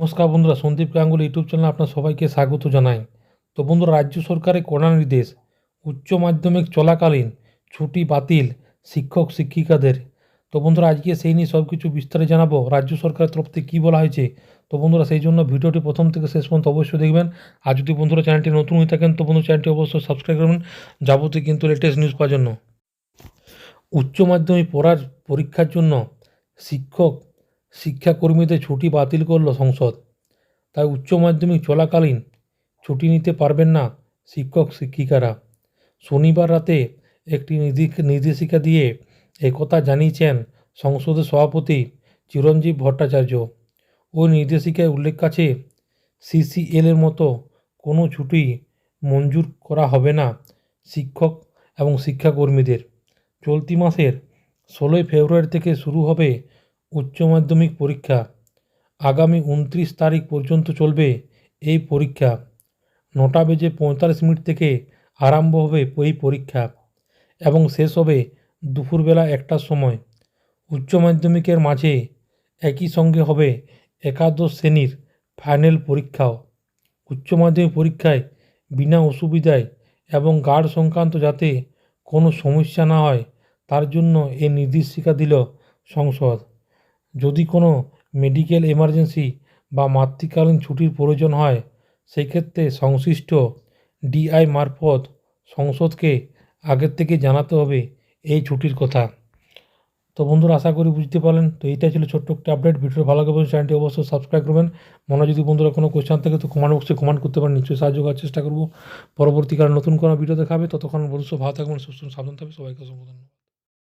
নমস্কার বন্ধুরা, Sandeep Ganguly YouTube channel আপনার সবাইকে স্বাগত জানাই। তো বন্ধুরা, রাজ্য সরকারের কড়া নির্দেশ, উচ্চ মাধ্যমিক চলাকালীন ছুটি বাতিল শিক্ষক শিক্ষিকাদের। তো বন্ধুরা, আজকে সেই নিয়ে সব কিছু বিস্তারে জানাব। রাজ্য সরকারের তরফ থেকে কী বলা হয়েছে? তো বন্ধুরা, সেই জন্য ভিডিওটি প্রথম থেকে শেষ পর্যন্ত অবশ্যই দেখবেন। আর যদি বন্ধুরা চ্যানেলটি নতুন হয়ে থাকেন, তো বন্ধু চ্যানেলটি অবশ্যই সাবস্ক্রাইব করবেন। যাবতীয় কিন্তু লেটেস্ট নিউজ পাওয়ার জন্য। উচ্চ মাধ্যমিক পড়ার পরীক্ষার জন্য শিক্ষক শিক্ষাকর্মীদের ছুটি বাতিল করল সংসদ। তাই উচ্চ মাধ্যমিক চলাকালীন ছুটি নিতে পারবেন না শিক্ষক শিক্ষিকারা। শনিবার রাতে একটি নির্দি- নির্দেশিকা দিয়ে একথা জানিয়েছেন সংসদের সভাপতি চিরঞ্জীব ভট্টাচার্য। ওই নির্দেশিকায় উল্লেখ আছে সিসিএলের মতো কোনো ছুটি মঞ্জুর করা হবে না শিক্ষক এবং শিক্ষাকর্মীদের। চলতি মাসের ষোলোই ফেব্রুয়ারি থেকে শুরু হবে উচ্চ মাধ্যমিক পরীক্ষা। আগামী উনত্রিশ তারিখ পর্যন্ত চলবে এই পরীক্ষা। নটা বেজে পঁয়তাল্লিশ মিনিট থেকে আরম্ভ হবে এই পরীক্ষা এবং শেষ হবে দুপুরবেলা একটার সময়। উচ্চ মাধ্যমিকের মাঝে একই সঙ্গে হবে একাদশ শ্রেণির ফাইনাল পরীক্ষাও। উচ্চ মাধ্যমিক পরীক্ষায় বিনা অসুবিধায় এবং গার্ড সংক্রান্ত যাতে কোনো সমস্যা না হয়, তার জন্য এই নির্দেশিকা দিল সংসদ। যদি কোনো মেডিকেল এমার্জেন্সি বা মাতৃকালীন ছুটির প্রয়োজন হয়, সেক্ষেত্রে সংশ্লিষ্ট ডিআই মারফত সংসদকে আগের থেকে জানাতে হবে এই ছুটির কথা। তো বন্ধুরা, আশা করি বুঝতে পারলেন। তো এইটাই ছিল ছোট্ট একটা আপডেট ভিডিও ভালো লাগবে চ্যানেলটি অবশ্যই সাবস্ক্রাইব করবেন। মনে যদি বন্ধুরা কোনো কোয়েশ্চেন থাকে, তো কমেন্ট বক্সে কমেন্ট করতে পারেন। নিশ্চয়ই সাহায্য করার চেষ্টা করব। পরবর্তীকালে নতুন কোনো ভিডিও দেখাবে। ততক্ষণ বন্ধু ভালো থাকবেন, সুস্থ সাবধান থাকবে সবাইকে অসংখ্য ধন্যবাদ।